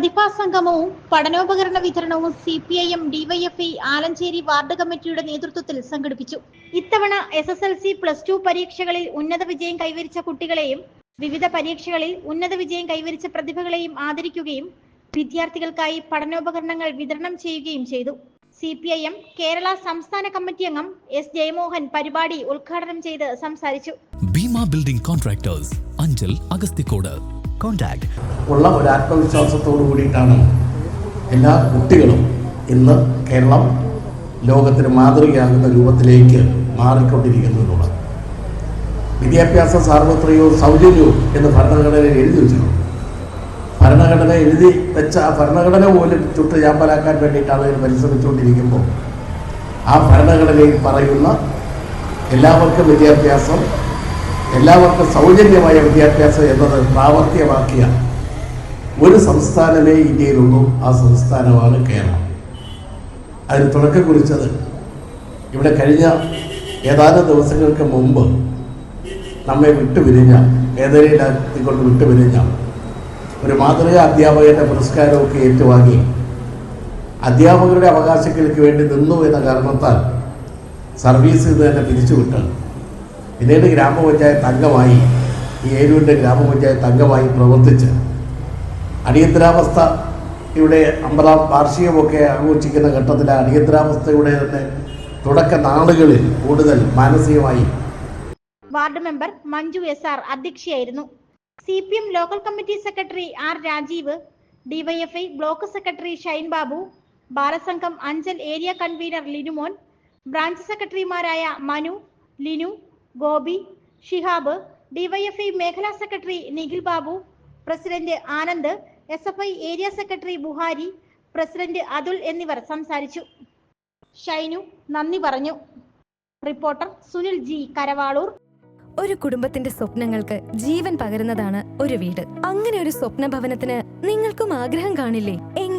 പ്രതിഭാ സംഗമവും പഠനോപകരണ വിതരണവും C P I M DYFI Alanchery ward കമ്മിറ്റിയുടെ നേതൃത്വത്തിൽ സംഘടിപ്പിച്ചു. ഇത്തവണ S S L C plus two പരീക്ഷകളിൽ ഉന്നത വിജയം കൈവരിച്ച കുട്ടികളെയും വിവിധ പരീക്ഷകളിൽ ഉന്നത വിജയം കൈവരിച്ച പ്രതിഭകളെയും ആദരിക്കുകയും വിദ്യാർത്ഥികൾക്കായി പഠനോപകരണങ്ങൾ വിതരണം ചെയ്യുകയും ചെയ്തു. C P I M Kerala സംസ്ഥാന കമ്മിറ്റി അംഗം എസ് ജയമോഹൻ പരിപാടി ഉദ്ഘാടനം ചെയ്ത് സംസാരിച്ചു. Bheema building contractors Anchal Agasthikode. Contact. ഉള്ള ഒരു ആത്മവിശ്വാസത്തോടു കൂടിയിട്ടാണ് എല്ലാ കുട്ടികളും ഇന്ന് കേരളം ലോകത്തിന് മാതൃകയാകുന്ന രൂപത്തിലേക്ക് മാറിക്കൊണ്ടിരിക്കുന്നതിനുള്ള വിദ്യാഭ്യാസ സാർവത്രികവും സൗജന്യവും എന്ന് ഭരണഘടനയിൽ എഴുതി വെച്ചിട്ടുണ്ട്. ഭരണഘടന എഴുതി വെച്ച ആ ഭരണഘടന പോലും ചുട്ട് ചാമ്പലാക്കാൻ വേണ്ടിയിട്ടാണ് അവർ പരിശ്രമിച്ചുകൊണ്ടിരിക്കുമ്പോൾ ആ ഭരണഘടനയിൽ പറയുന്ന എല്ലാവർക്കും വിദ്യാഭ്യാസം എല്ലാവർക്കും സൗജന്യമായ വിദ്യാഭ്യാസം എന്നത് പ്രാവർത്തികമാക്കിയ ഒരു സംസ്ഥാനമേ ഇന്ത്യയിലുള്ളൂ. ആ സംസ്ഥാനമാണ് കേരളം. അതിന് തുടക്കം കുറിച്ചത് ഇവിടെ കഴിഞ്ഞ ഏതാനും ദിവസങ്ങൾക്ക് മുമ്പ് നമ്മെ വിട്ടുപിരിഞ്ഞ വേദനയിലാക്കിക്കൊണ്ട് വിട്ടുപിരിഞ്ഞ ഒരു മാതൃകാ അധ്യാപകന്റെ പുരസ്കാരമൊക്കെ ഏറ്റുവാങ്ങി അധ്യാപകരുടെ അവകാശങ്ങൾക്ക് വേണ്ടി നിന്നു എന്ന കാരണത്താൽ സർവീസിൽ നിന്ന് തന്നെ പിരിച്ചുവിട്ട്. പിന്നീട് ഗ്രാമപഞ്ചായത്ത് അംഗമായി ഈ ഏരൂരിന്റെ ഗ്രാമപഞ്ചായത്ത് അംഗമായി പ്രവർത്തിച്ച് അടിയന്തരാവസ്ഥ ഇവിടെ അമ്പതാം വാർഷികമൊക്കെ ആഘോഷിക്കുന്ന ഘട്ടത്തിൽ അടിയന്തരാവസ്ഥയുടെ തന്നെ തുടക്ക നാളുകളിൽ കൂടുതൽ മാനസികമായി ward member Manju S R അധ്യക്ഷയായിരുന്നു. C P M local committee secretary R Rajeev DYFI block secretary Shine Babu Balasangham Anchal area convener Linumon branch സെക്രട്ടറിമാരായ മനു ലിനു ഗോപി ഷിഹാബ് ഡിവൈഎഫ്ഐ മേഖലാ secretary Nikhil Babu president Anand S F I area secretary Buhari president Athul എന്നിവർ സംസാരിച്ചു. ഷൈനു നന്ദി പറഞ്ഞു. Reporter Sunil G Karavaloor. ഒരു കുടുംബത്തിന്റെ സ്വപ്നങ്ങൾക്ക് ജീവൻ പകരുന്നതാണ് ഒരു വീട്. അങ്ങനെ ഒരു സ്വപ്ന ഭവനത്തിന് നിങ്ങൾക്കും ആഗ്രഹം കാണില്ലേ?